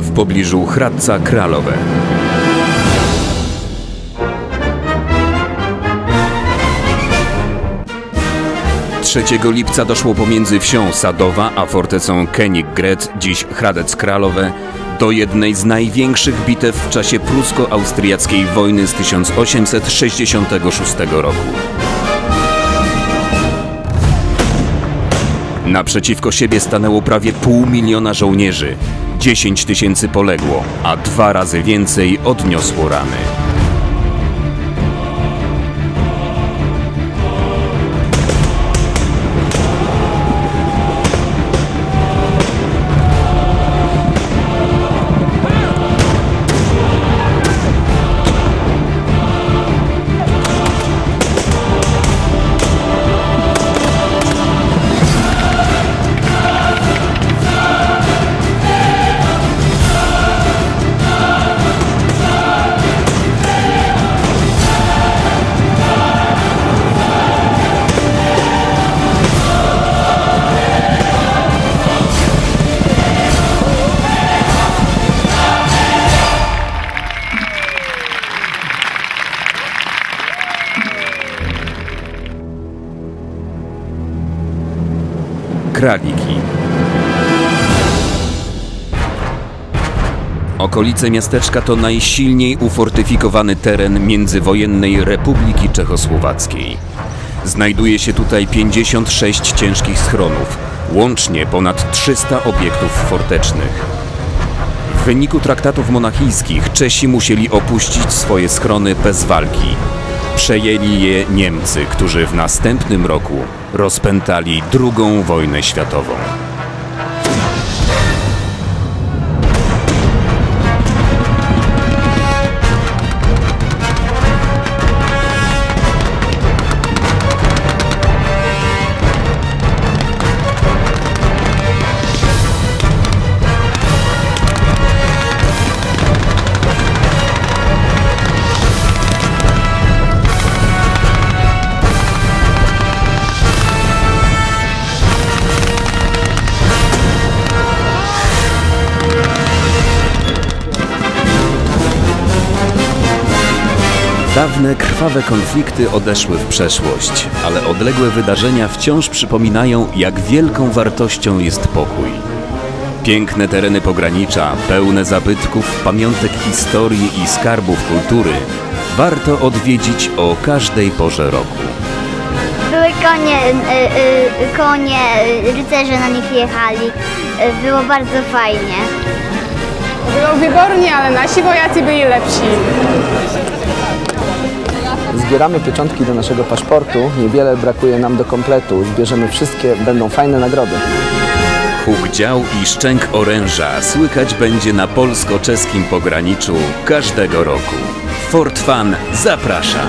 W pobliżu Hradca Kralowe. Trzeciego lipca doszło pomiędzy wsią Sadowa a fortecą Königgrätz, dziś Hradec Kralowe, do jednej z największych bitew w czasie prusko-austriackiej wojny z 1866 roku. Naprzeciwko siebie stanęło prawie pół miliona żołnierzy. 10 tysięcy poległo, a dwa razy więcej odniosło rany. Kraliki. Okolice miasteczka to najsilniej ufortyfikowany teren międzywojennej Republiki Czechosłowackiej. Znajduje się tutaj 56 ciężkich schronów, łącznie ponad 300 obiektów fortecznych. W wyniku traktatów monachijskich Czesi musieli opuścić swoje schrony bez walki. Przejęli je Niemcy, którzy w następnym roku rozpętali II wojnę światową. Dawne, krwawe konflikty odeszły w przeszłość, ale odległe wydarzenia wciąż przypominają, jak wielką wartością jest pokój. Piękne tereny pogranicza, pełne zabytków, pamiątek historii i skarbów kultury warto odwiedzić o każdej porze roku. Były konie, y, y, konie, y, rycerze na nich jechali. Y, Było bardzo fajnie. Było wybornie, ale nasi wojacy byli lepsi. Zbieramy pieczątki do naszego paszportu. Niewiele brakuje nam do kompletu. Zbierzemy wszystkie, będą fajne nagrody. Huk dział i szczęk oręża słychać będzie na polsko-czeskim pograniczu każdego roku. Fort Fan zaprasza.